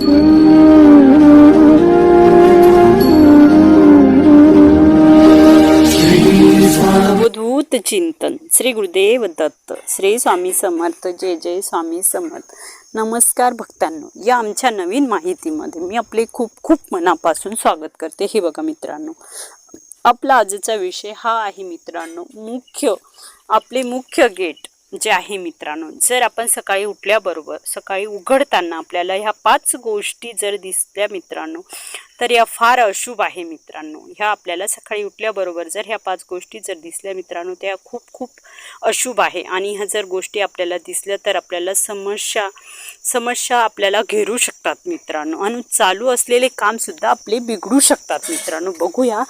अवधूत चिंतन. श्री गुरुदेव दत्त श्री स्वामी समर्थ जय जय स्वामी समर्थ. नमस्कार भक्तांनो. या आमच्या नवीन माहितीमध्ये मी आपले खूप खूप मनापासून स्वागत करते. हे बघा मित्रांनो. आपला आजचा विषय हा आहे मित्रांनो. मुख्य आपले मुख्य गेट. जे आहे मित्रांनो जर आपण सकाळी उठल्याबरोबर सकाळी उघडताना आपल्याला ह्या पाच गोष्टी जर दिसल्या मित्रांनो तर या फार अशुभ आहे मित्रांनो. ह्या आपल्याला सकाळी उठल्याबरोबर जर ह्या पाच गोष्टी जर दिसल्या मित्रांनो त्या खूप खूप अशुभ आहे. आणि ह्या जर गोष्टी आपल्याला दिसल्या तर आपल्याला समस्या समस्या आपल्याला घेरू शकतात मित्रांनो. आणि चालू असलेले कामसुद्धा आपले बिघडू शकतात मित्रांनो. बघूया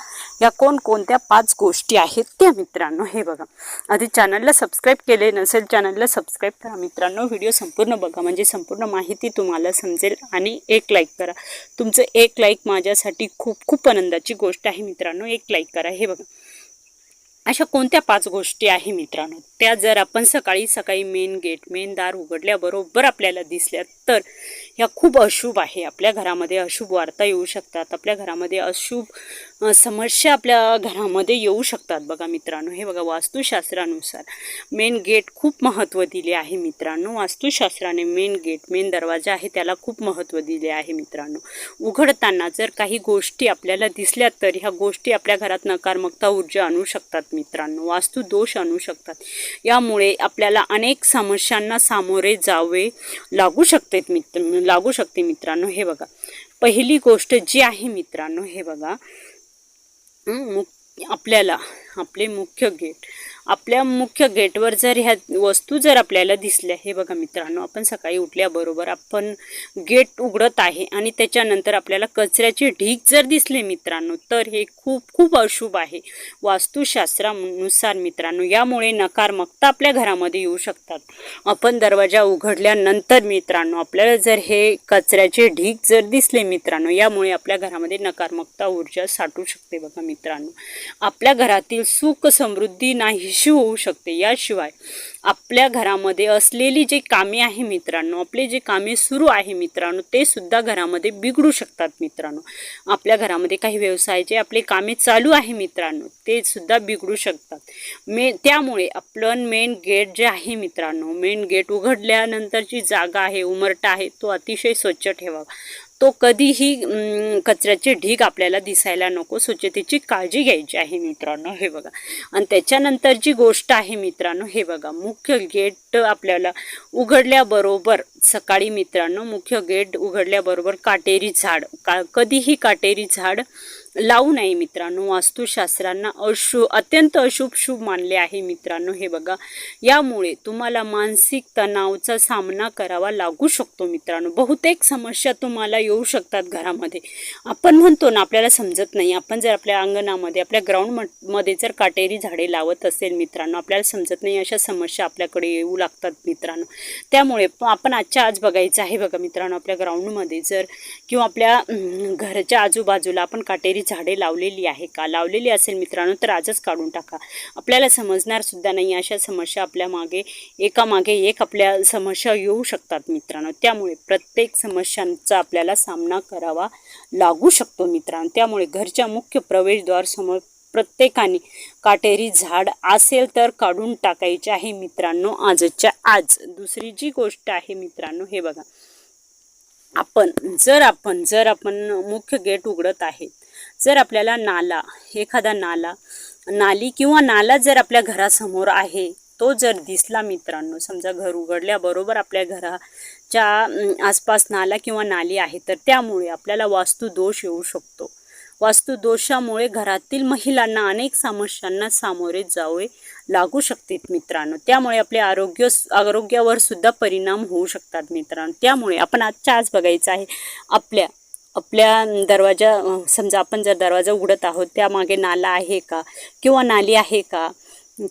या कोणकोणत्या पाच गोष्टी आहेत त्या मित्रांनो. हे बघा. आधी चॅनलला सबस्क्राईब केले नसेल चॅनलला सबस्क्राईब करा मित्रांनो. व्हिडिओ संपूर्ण बघा. म्हणजे संपूर्ण माहिती तुम्हाला समजेल. आणि एक लाईक करा. तुमचं एक लाईक माझ्यासाठी खूप खूप आनंदाची गोष्ट आहे मित्रांनो. एक लाईक करा. हे बघा. अशा कोणत्या पाच गोष्टी आहे मित्रांनो? त्या जर आपण सकाळी सकाळी मेन गेट मेन दार उघडल्याबरोबर आपल्याला दिसल्या तर ह्या खूप अशुभ आहे. आपल्या घरामध्ये अशुभ वार्ता येऊ शकतात. आपल्या घरामध्ये अशुभ समस्या आपल्या घरामध्ये येऊ शकतात बघा मित्रांनो. हे बघा वास्तुशास्त्रानुसार मेन गेट खूप महत्त्व दिले आहे मित्रांनो. वास्तुशास्त्राने मेन गेट मेन दरवाजा आहे त्याला खूप महत्त्व दिले आहे मित्रांनो. उघडताना जर काही गोष्टी आपल्याला दिसल्या तर ह्या गोष्टी आपल्या घरात नकारात्मकता ऊर्जा आणू शकतात मित्रांनो. वास्तू दोष आणू शकतात. यामुळे आपल्याला अनेक समस्यांना सामोरे जावे लागू शकते मित्र लागू शकते मित्रांनो. हे बघा. पहिली गोष्ट जी आहे मित्रांनो हे बघा. आपल्याला आपले मुख्य गेट. आपल्या मुख्य गेटवर जर ह्या वस्तू जर आपल्याला दिसल्या हे बघा मित्रांनो आपण सकाळी उठल्याबरोबर आपण गेट उघडत आहे आणि त्याच्यानंतर आपल्याला कचऱ्याचे ढीग जर दिसले मित्रांनो तर हे खूप खूप अशुभ आहे. वास्तुशास्त्रानुसार मित्रांनो यामुळे नकारात्मकता आपल्या घरामध्ये येऊ शकतात. आपण दरवाजा उघडल्यानंतर मित्रांनो आपल्याला जर हे कचऱ्याचे ढीग जर दिसले मित्रांनो यामुळे आपल्या घरामध्ये नकारात्मकता ऊर्जा साठू शकते बघा मित्रांनो. आपल्या घरातील सुख समृद्धी नाही इश्यू होऊ शकते. याशिवाय आपल्या घरामध्ये असलेली जे कामे आहे मित्रांनो आपले जे कामे सुरू आहे मित्रांनो ते सुद्धा घरामध्ये बिघडू शकतात मित्रांनो. आपल्या घरामध्ये काही व्यवसायाचे आपले कामे चालू आहे मित्रांनो ते सुद्धा बिघडू शकतात. मे त्यामुळे आपलं मेन गेट जे आहे मित्रांनो मेन गेट उघडल्यानंतरची जागा आहे उमरटा आहे तो अतिशय स्वच्छ ठेवावा. तो कधीही कचऱ्याचे ढीग आपल्याला दिसायला नको. स्वच्छतेची काळजी घ्यायची आहे मित्रांनो हे बघा. आणि त्याच्यानंतर जी गोष्ट आहे मित्रांनो हे बघा. मुख्य गेट आपल्याला उघडल्याबरोबर सकाळी मित्रांनो मुख्य गेट उघडल्याबरोबर काटेरी झाड. का कधीही काटेरी झाड लावू नये मित्रांनो. वास्तुशास्त्रांना अशु अत्यंत अशुभ शुभ मानले आहे मित्रांनो हे बघा. यामुळे तुम्हाला मानसिक तणावचा सामना करावा लागू शकतो मित्रांनो. बहुतेक समस्या तुम्हाला येऊ शकतात घरामध्ये. आपण म्हणतो ना आपल्याला समजत नाही. आपण जर आपल्या अंगणामध्ये आपल्या ग्राउंडमध्ये जर काटेरी झाडे लावत असेल मित्रांनो आपल्याला समजत नाही अशा समस्या आपल्याकडे येऊ लागतात मित्रांनो. त्यामुळे आपण आजच्या आज बघायचं आहे बघा मित्रांनो. आपल्या ग्राउंडमध्ये जर किंवा आपल्या घरच्या आजूबाजूला आपण काटेरी झाडे लावलेली आहे का? लावलेली असेल मित्रांनो तर आजच काढून टाका. आपल्याला समजणार सुद्धा नाही अशा समस्या आपल्या मागे एकामागे एक आपल्या समस्या येऊ शकतात मित्रांनो. त्यामुळे प्रत्येक समस्यांचा आपल्याला सामना करावा लागू शकतो मित्रांनो. त्यामुळे घरच्या मुख्य प्रवेशद्वारसमोर प्रत्येकाने काटेरी झाड असेल तर काढून टाकायचे आहे मित्रांनो आजच्या आज. दुसरी जी गोष्ट आहे मित्रांनो हे बघा. आपण जर आपण जर आपण मुख्य गेट उघडत आहे जर आपल्याला नाला एखादा नाला नाली किंवा नाला जर आपल्या घरासमोर आहे तो जर दिसला मित्रांनो समजा घर उघडल्याबरोबर आपल्या घराच्या आसपास नाला किंवा नाली आहे तर त्यामुळे आपल्याला वास्तू दोष येऊ शकतो. वास्तू दोषामुळे घरातील महिलांना अनेक समस्यांना सामोरे जावे लागू शकते मित्रांनो. त्यामुळे आपले आरोग्य आरोग्यावर सुद्धा परिणाम होऊ शकतात मित्रांनो. त्यामुळे आपण आजच्या आज बघायचं आहे आपल्या आपल्या दरवाजा समजा आपण जर दरवाजा उघडत आहोत त्यामागे नाला आहे का? किंवा नाली आहे का?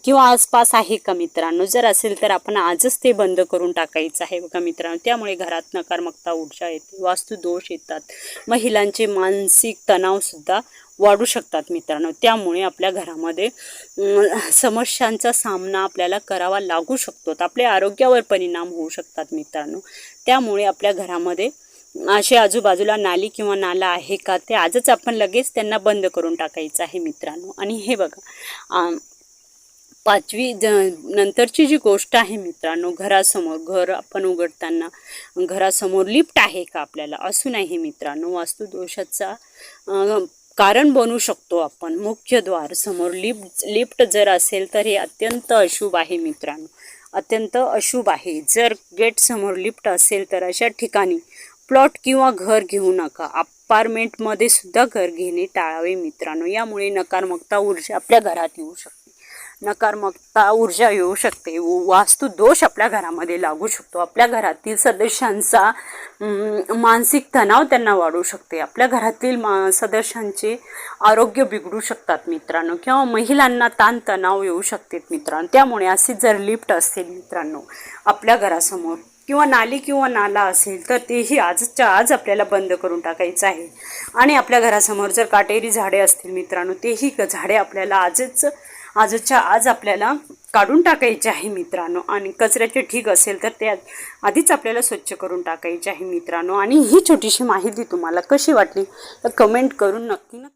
किंवा आसपास आहे का मित्रांनो? जर असेल तर आपण आजच ते बंद करून टाकायचं आहे बघा मित्रांनो. त्यामुळे घरात नकारात्मकता ऊर्जा येते वास्तुदोष येतात. महिलांचे मानसिक तणावसुद्धा वाढू शकतात मित्रांनो. त्यामुळे आपल्या घरामध्ये समस्यांचा सामना आपल्याला करावा लागू शकतो. आपल्या आरोग्यावर परिणाम होऊ शकतात मित्रांनो. त्यामुळे आपल्या घरामध्ये असे आजूबाजूला नाली किंवा नाला आहे का ते आजच आपण लगेच त्यांना बंद करून टाकायचं आहे मित्रांनो. आणि हे बघा पाचवी ज नंतरची जी गोष्ट आहे मित्रांनो घरासमोर घर आपण उघडताना घरासमोर लिफ्ट आहे का आपल्याला? असू नाही मित्रांनो वास्तुदोषाचा कारण बनू शकतो आपण. मुख्य द्वार समोर लिफ्ट लिफ्ट जर असेल तर हे अत्यंत अशुभ आहे मित्रांनो. अत्यंत अशुभ आहे. जर गेट समोर लिफ्ट असेल तर अशा ठिकाणी प्लॉट किंवा घर घेऊ नका. अपार्टमेंटमध्ये सुद्धा घर घेणे टाळावे मित्रांनो. यामुळे नकारात्मकता ऊर्जा आपल्या घरात येऊ शकते. नकारात्मकता ऊर्जा येऊ शकते. वास्तू दोष आपल्या घरामध्ये लागू शकतो. आपल्या घरातील सदस्यांचा मानसिक तणाव त्यांना वाढू शकते. आपल्या घरातील मा सदस्यांचे आरोग्य बिघडू शकतात मित्रांनो. किंवा महिलांना ताणतणाव येऊ शकतात मित्रांनो. त्यामुळे असे जर लिफ्ट असतील मित्रांनो आपल्या घरासमोर किंवा नाली किंवा नाला असेल तर तेही आजच्या आज आपल्याला बंद करून टाकायचं आहे. आणि आपल्या घरासमोर जर काटेरी झाडे असतील मित्रांनो तेही क- झाडे आपल्याला आजच आजच्या आज आपल्याला काढून टाकायचे आहे मित्रांनो. आणि कचऱ्याचे ठीक असेल तर ते आधीच आपल्याला स्वच्छ करून टाकायचे आहे मित्रांनो. आणि ही छोटीशी माहिती तुम्हाला कशी वाटली तर कमेंट करून नक्की नक्की